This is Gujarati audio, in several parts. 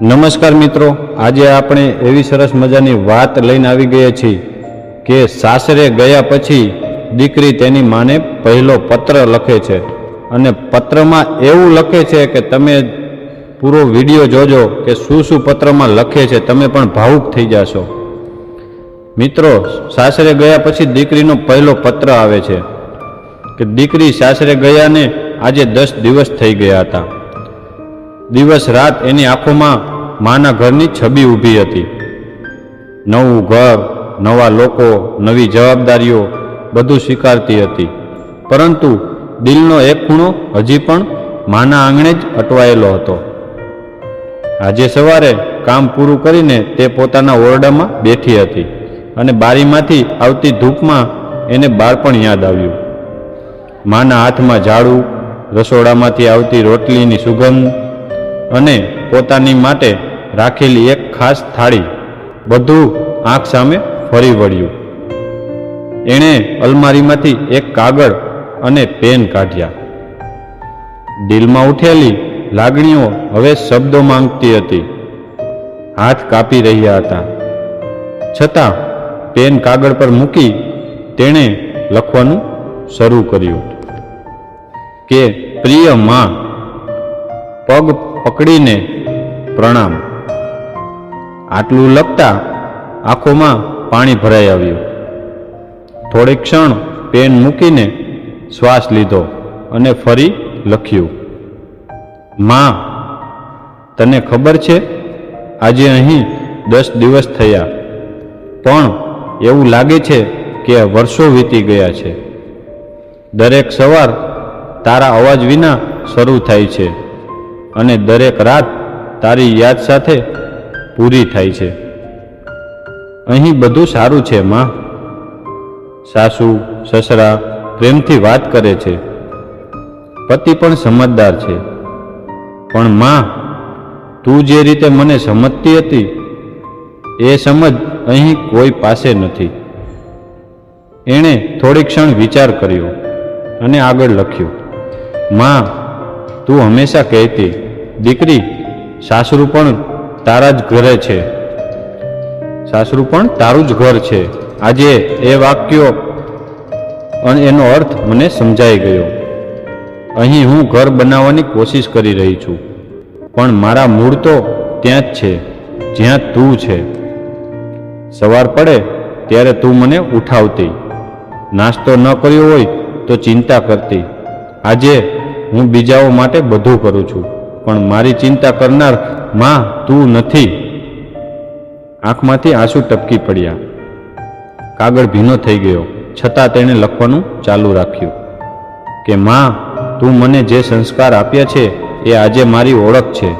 નમસ્કાર મિત્રો, આજે આપણે એવી સરસ મજાની વાત લઈને આવી ગયા છીએ કે સાસરે ગયા પછી દીકરી તેની માને પહેલો પત્ર લખે છે. અને પત્રમાં એવું લખે છે કે તમે પૂરો વીડિયો જોજો કે શું શું પત્રમાં લખે છે, તમે પણ ભાવુક થઈ જશો. મિત્રો, સાસરે ગયા પછી દીકરીનો પહેલો પત્ર આવે છે કે દીકરી સાસરે ગયાને આજે દસ દિવસ થઈ ગયા હતા. દિવસ રાત એની આંખોમાં માના ઘરની છબી ઊભી હતી. નવું ઘર, નવા લોકો, નવી જવાબદારીઓ બધું સ્વીકારતી હતી. પરંતુ દિલનો એક ખૂણો હજી પણ માના આંગણે જ અટવાયેલો હતો. આજે સવારે કામ પૂરું કરીને તે પોતાના ઓરડામાં બેઠી હતી અને બારીમાંથી આવતી ધૂપમાં એને બાળપણ યાદ આવ્યું. માના હાથમાં ઝાડુ, રસોડામાંથી આવતી રોટલીની સુગંધ અને પોતાની માટે રાખેલી એક ખાસ થાળી બધું આંખ સામે ફરી વળ્યું. એણે અલમારીમાંથી એક કાગળ અને પેન કાઢ્યા. દિલમાં ઉઠેલી લાગણીઓ હવે શબ્દો માંગતી હતી. હાથ કાપી રહ્યા હતા. છતાં પેન કાગળ પર મૂકી તેણે લખવાનું શરૂ કર્યું કે, પ્રિયમાં, પગ પકડીને પ્રણામ. આટલું લખતા આંખોમાં પાણી ભરાઈ આવ્યું. થોડીક ક્ષણ પેન મૂકીને શ્વાસ લીધો અને ફરી લખ્યું. માં, તને ખબર છે? આજે અહીં દસ દિવસ થયા. પણ એવું લાગે છે કે વર્ષો વીતી ગયા છે. દરેક સવાર તારા અવાજ વિના શરૂ થાય છે. અને દરેક રાત તારી યાદ સાથે પૂરી થાય છે. અહીં બધું સારું છે, માં. સાસુ, સસરા પ્રેમથી વાત કરે છે. પતિ પણ સમજદાર છે. પણ, માં, તું જે રીતે મને સમજતી હતી, એ સમજ અહીં કોઈ પાસે નથી. એણે થોડી ક્ષણ વિચાર કર્યો અને આગળ લખ્યું. માં, તું હંમેશા કહેતી દીકરી સાસરું પણ તારા જ ઘરે છે. સાસરું પણ તારું જ ઘર છે. આજે એ વાક્યો અને એનો અર્થ મને સમજાઈ ગયો. અહીં હું ઘર બનાવવાની કોશિશ કરી રહી છું. પણ મારા મૂળ તો ત્યાં જ છે, જ્યાં તું છે. સવાર પડે ત્યારે તું મને ઉઠાવતી. નાસ્તો ન કર્યો હોય તો ચિંતા કરતી. આજે હું બીજાઓ માટે બધું કરું છું. પણ મારી ચિંતા કરનારમાં તું નથી. આંખમાંથી આંસુ ટપકી પડ્યા. કાગળ ભીનો થઈ ગયો. છતાં તેણે લખવાનું ચાલુ રાખ્યું કે, માં, તું મને જે સંસ્કાર આપ્યા છે એ આજે મારી ઓળખ છે.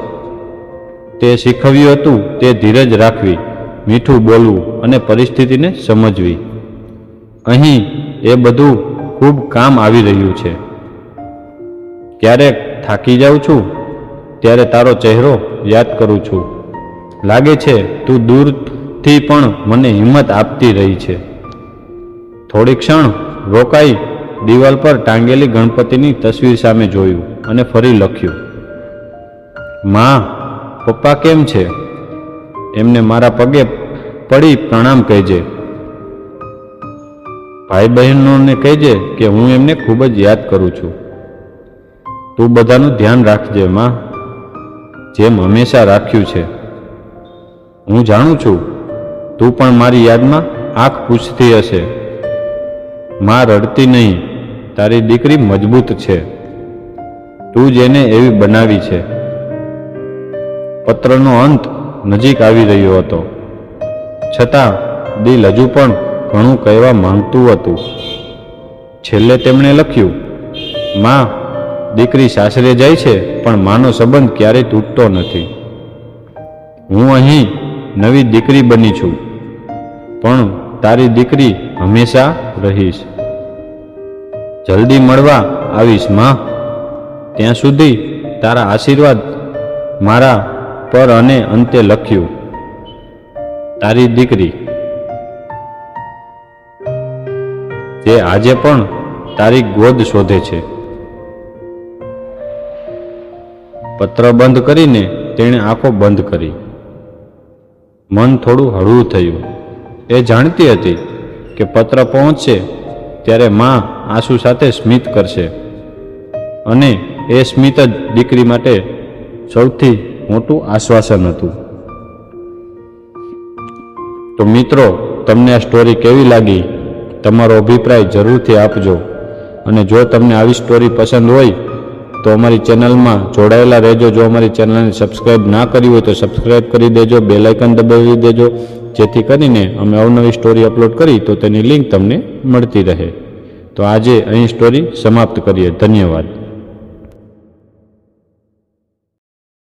તે શીખવ્યું હતું તે ધીરજ રાખવી, મીઠું બોલવું અને પરિસ્થિતિને સમજવી. અહીં એ બધું ખૂબ કામ આવી રહ્યું છે. ક્યારેક થાકી જાઉં છું ત્યારે તારો ચહેરો યાદ કરું છું. લાગે છે તું દૂરથી પણ મને હિંમત આપતી રહી છે. થોડી ક્ષણ રોકાઈ દિવાલ પર ટાંગેલી ગણપતિની તસવીર સામે જોયું અને ફરી લખ્યું, માં, પપ્પા કેમ છે? એમને મારા પગે પડી પ્રણામ કહેજે. ભાઈ બહેનોને કહેજે કે હું એમને ખૂબ જ યાદ કરું છું. તું બધાનું ધ્યાન રાખજે, માં. જેમ હંમેશા રાખ્યું છે. હું જાણું છું, તું પણ મારી યાદમાં આંખ પૂછતી હશે. માં રડતી નહીં, તારી દીકરી મજબૂત છે. તું જેને એવી બનાવી છે. પત્રનો અંત નજીક આવી રહ્યો હતો. છતાં, દિલ હજુ પણ ઘણું કહેવા માંગતું હતું. છેલ્લે તેમણે લખ્યું, માં દીકરી સાસરે જાય છે, પણ માનો સંબંધ ક્યારેય તૂટતો નથી. હું અહીં નવી દીકરી બની છું, પણ તારી દીકરી હંમેશા રહીશ. જલ્દી મળવા આવીશ, માં. ત્યાં સુધી તારા આશીર્વાદ મારા પર અને અંતે લખ્યું. તારી દીકરી. જે આજે પણ તારી ગોદ શોધે છે. પત્ર બંધ કરીને તેણે આંખો બંધ કરી. મન થોડું હળવું થયું. એ જાણતી હતી કે પત્ર પહોંચશે ત્યારે માં આંસુ સાથે સ્મિત કરશે અને એ સ્મિત જ દીકરી માટે સૌથી મોટું આશ્વાસન હતું. તો મિત્રો, તમને આ સ્ટોરી કેવી લાગી? તમારો અભિપ્રાય જરૂરથી આપજો અને જો તમને આવી સ્ટોરી પસંદ હોય તો અમારી ચેનલમાં જોડાયેલા રહેજો. જો અમારી ચેનલને સબસ્ક્રાઈબ ના કરી હોય તો સબસ્ક્રાઈબ કરી દેજો બેલાઇકન દબાવી દેજો. જેથી કરીને અમે અવનવી સ્ટોરી અપલોડ કરી તો તેની લિંક તમને મળતી રહે. તો આજે અહીં સ્ટોરી સમાપ્ત કરીએ. ધન્યવાદ.